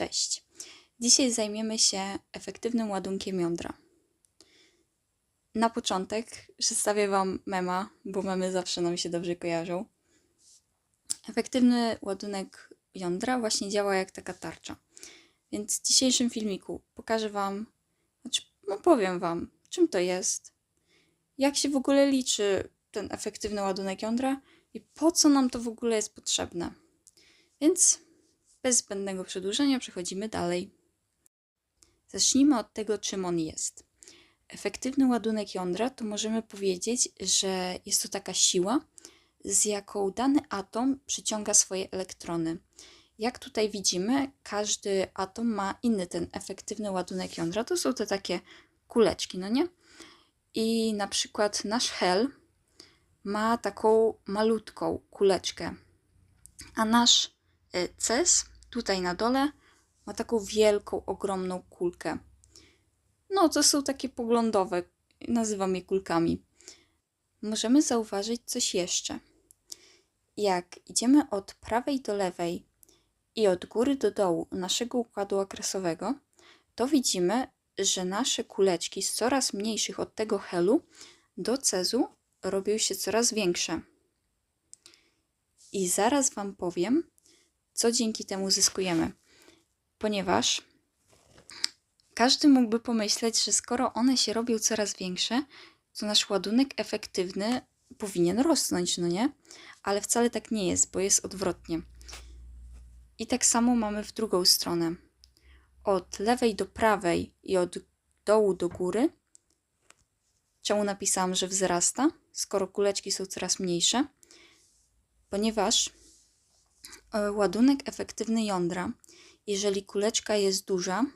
Cześć. Dzisiaj zajmiemy się efektywnym ładunkiem jądra. Na początek przedstawię Wam mema, bo memy zawsze nam się dobrze kojarzą. Efektywny ładunek jądra właśnie działa jak taka tarcza. Więc w dzisiejszym filmiku pokażę Wam, znaczy no powiem Wam, czym to jest, jak się w ogóle liczy ten efektywny ładunek jądra i po co nam to w ogóle jest potrzebne. Więc bez zbędnego przedłużenia przechodzimy dalej. Zacznijmy od tego, czym on jest. Efektywny ładunek jądra to możemy powiedzieć, że jest to taka siła, z jaką dany atom przyciąga swoje elektrony. Jak tutaj widzimy, każdy atom ma inny ten efektywny ładunek jądra. To są te takie kuleczki, no nie? I na przykład nasz hel ma taką malutką kuleczkę, a nasz y, CES tutaj na dole ma taką wielką, ogromną kulkę. No, to są takie poglądowe, nazywam je kulkami. Możemy zauważyć coś jeszcze. Jak idziemy od prawej do lewej i od góry do dołu naszego układu okresowego, to widzimy, że nasze kuleczki z coraz mniejszych od tego helu do cezu robią się coraz większe. I zaraz Wam powiem, co dzięki temu zyskujemy. Ponieważ każdy mógłby pomyśleć, że skoro one się robią coraz większe, to nasz ładunek efektywny powinien rosnąć, no nie? Ale wcale tak nie jest, bo jest odwrotnie. I tak samo mamy w drugą stronę. Od lewej do prawej i od dołu do góry. Czemu napisałam, że wzrasta, skoro kuleczki są coraz mniejsze? Ponieważ ładunek efektywny jądra, jeżeli kuleczka jest duża,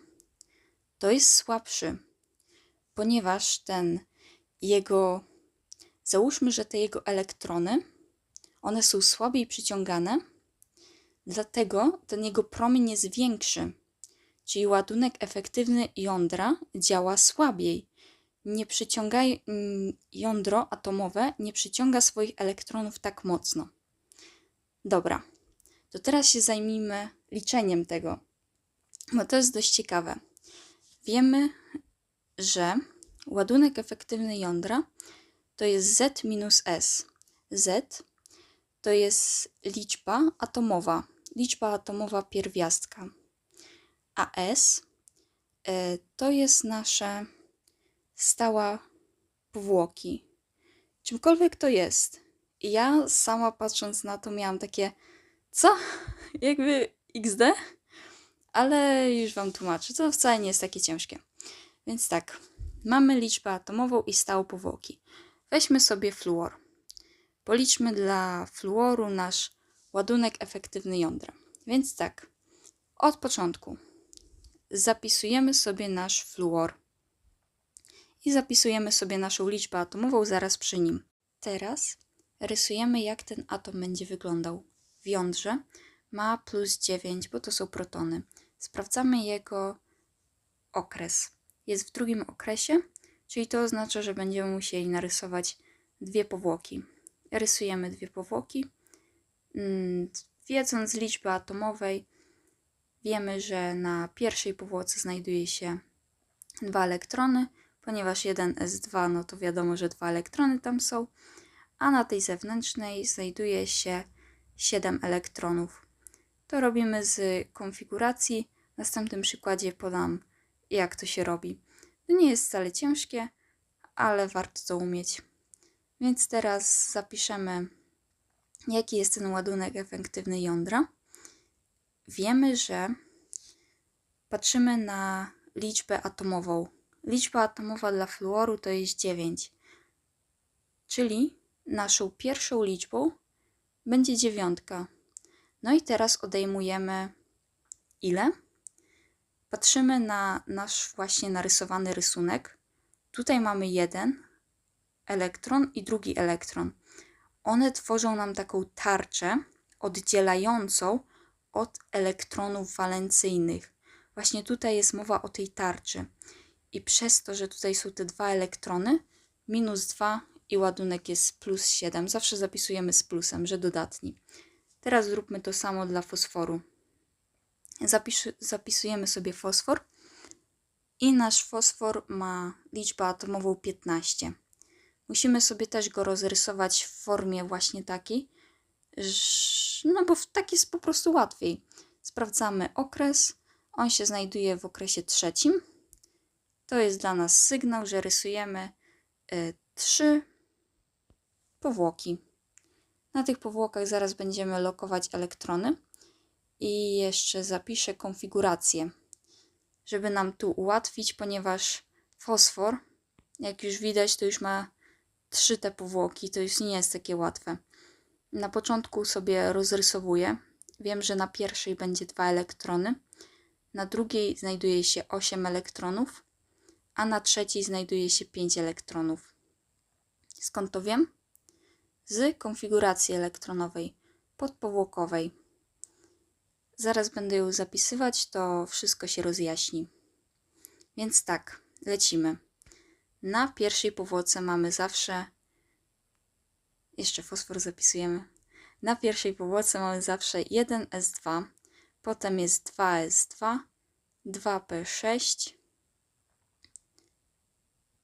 to jest słabszy, ponieważ ten jego, załóżmy, że te jego elektrony, one są słabiej przyciągane, dlatego ten jego promień jest większy, czyli ładunek efektywny jądra działa słabiej. Nie przyciąga, mm, jądro atomowe nie przyciąga swoich elektronów tak mocno. Dobra, to teraz się zajmijmy liczeniem tego, bo to jest dość ciekawe. Wiemy, że ładunek efektywny jądra to jest Z minus S. Z to jest liczba atomowa, liczba atomowa pierwiastka, a S e, to jest nasze stała powłoki. Czymkolwiek to jest. Ja sama patrząc na to miałam takie co? Jakby XD? Ale już Wam tłumaczę, to wcale nie jest takie ciężkie. Więc tak, mamy liczbę atomową i stałą powłoki. Weźmy sobie fluor. Policzmy dla fluoru nasz ładunek efektywny jądra. Więc tak, od początku zapisujemy sobie nasz fluor i zapisujemy sobie naszą liczbę atomową zaraz przy nim. Teraz rysujemy, jak ten atom będzie wyglądał jądrze ma plus 9, bo to są protony. Sprawdzamy jego okres. Jest w drugim okresie, czyli to oznacza, że będziemy musieli narysować dwie powłoki. Rysujemy dwie powłoki. Mm, wiedząc liczby atomowej, wiemy, że na pierwszej powłoce znajduje się dwa elektrony, ponieważ 1s2, no to wiadomo, że dwa elektrony tam są, a na tej zewnętrznej znajduje się 7 elektronów. To robimy z konfiguracji. W następnym przykładzie podam, jak to się robi. To nie jest wcale ciężkie, ale warto to umieć. Więc teraz zapiszemy, jaki jest ten ładunek efektywny jądra. Wiemy, że patrzymy na liczbę atomową. Liczba atomowa dla fluoru to jest 9, czyli naszą pierwszą liczbą będzie dziewiątka. No i teraz odejmujemy ile? Patrzymy na nasz właśnie narysowany rysunek. Tutaj mamy jeden elektron i drugi elektron. One tworzą nam taką tarczę oddzielającą od elektronów walencyjnych. Właśnie tutaj jest mowa o tej tarczy. I przez to, że tutaj są te dwa elektrony, minus 2 i ładunek jest plus 7. Zawsze zapisujemy z plusem, że dodatni. Teraz zróbmy to samo dla fosforu. Zapisz, zapisujemy sobie fosfor i nasz fosfor ma liczbę atomową 15. Musimy sobie też go rozrysować w formie właśnie takiej, no bo tak jest po prostu łatwiej. Sprawdzamy okres. On się znajduje w okresie trzecim. To jest dla nas sygnał, że rysujemy y, trzy powłoki. Na tych powłokach zaraz będziemy lokować elektrony i jeszcze zapiszę konfigurację, żeby nam tu ułatwić, ponieważ fosfor, jak już widać, to już ma trzy te powłoki, to już nie jest takie łatwe. Na początku sobie rozrysowuję. Wiem, że na pierwszej będzie dwa elektrony, na drugiej znajduje się 8 elektronów, a na trzeciej znajduje się 5 elektronów. Skąd to wiem? Z konfiguracji elektronowej podpowłokowej. Zaraz będę ją zapisywać, to wszystko się rozjaśni. Więc tak, lecimy. Na pierwszej powłoce mamy zawsze. Jeszcze fosfor zapisujemy. Na pierwszej powłoce mamy zawsze 1S2, potem jest 2S2, 2P6,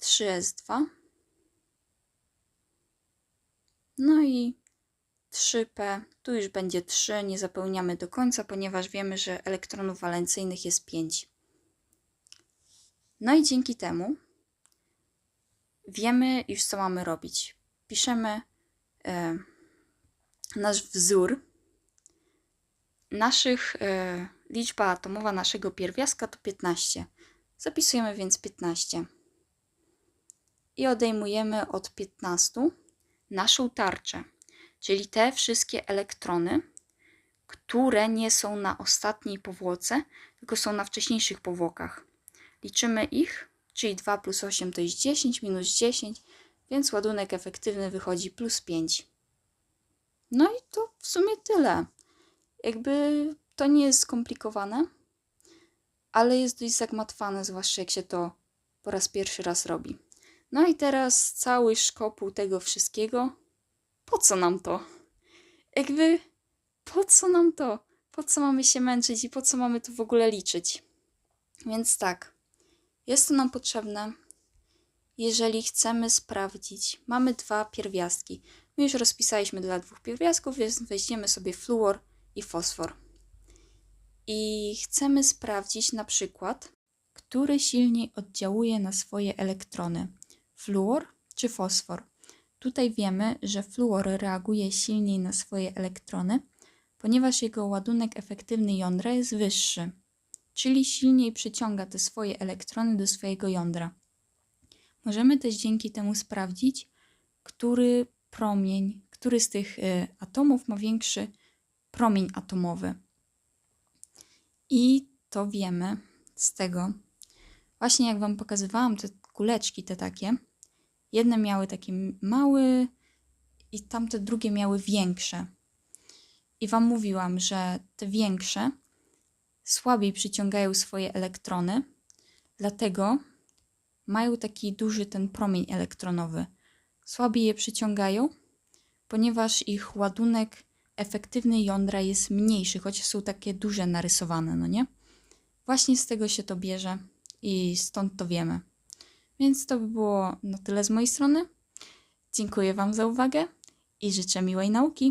3S2, no i 3P. Tu już będzie 3, nie zapełniamy do końca, ponieważ wiemy, że elektronów walencyjnych jest 5. No i dzięki temu wiemy już, co mamy robić. Piszemy e, nasz wzór. Naszych, e, liczba atomowa naszego pierwiastka to 15. Zapisujemy więc 15. I odejmujemy od 15 naszą tarczę, czyli te wszystkie elektrony, które nie są na ostatniej powłoce, tylko są na wcześniejszych powłokach. Liczymy ich, czyli 2 plus 8 to jest 10, minus 10, więc ładunek efektywny wychodzi plus 5. No i to w sumie tyle. Jakby to nie jest skomplikowane, ale jest dość zagmatwane, zwłaszcza jak się to po raz pierwszy raz robi. No i teraz cały szkopuł tego wszystkiego. Po co nam to? Jakby, po co nam to? Po co mamy się męczyć i po co mamy to w ogóle liczyć? Więc tak, jest to nam potrzebne, jeżeli chcemy sprawdzić. Mamy dwa pierwiastki. My już rozpisaliśmy dla dwóch pierwiastków, więc weźmiemy sobie fluor i fosfor. I chcemy sprawdzić na przykład, który silniej oddziałuje na swoje elektrony fluor czy fosfor. Tutaj wiemy, że fluor reaguje silniej na swoje elektrony, ponieważ jego ładunek efektywny jądra jest wyższy, czyli silniej przyciąga te swoje elektrony do swojego jądra. Możemy też dzięki temu sprawdzić, który promień, który z tych y, atomów ma większy promień atomowy. I to wiemy z tego, właśnie jak Wam pokazywałam te kuleczki, te takie, Jedne miały takie małe i tamte drugie miały większe. I Wam mówiłam, że te większe słabiej przyciągają swoje elektrony, dlatego mają taki duży ten promień elektronowy. Słabiej je przyciągają, ponieważ ich ładunek efektywny jądra jest mniejszy, choć są takie duże narysowane, no nie? Właśnie z tego się to bierze i stąd to wiemy. Więc to by było na tyle z mojej strony. Dziękuję Wam za uwagę i życzę miłej nauki.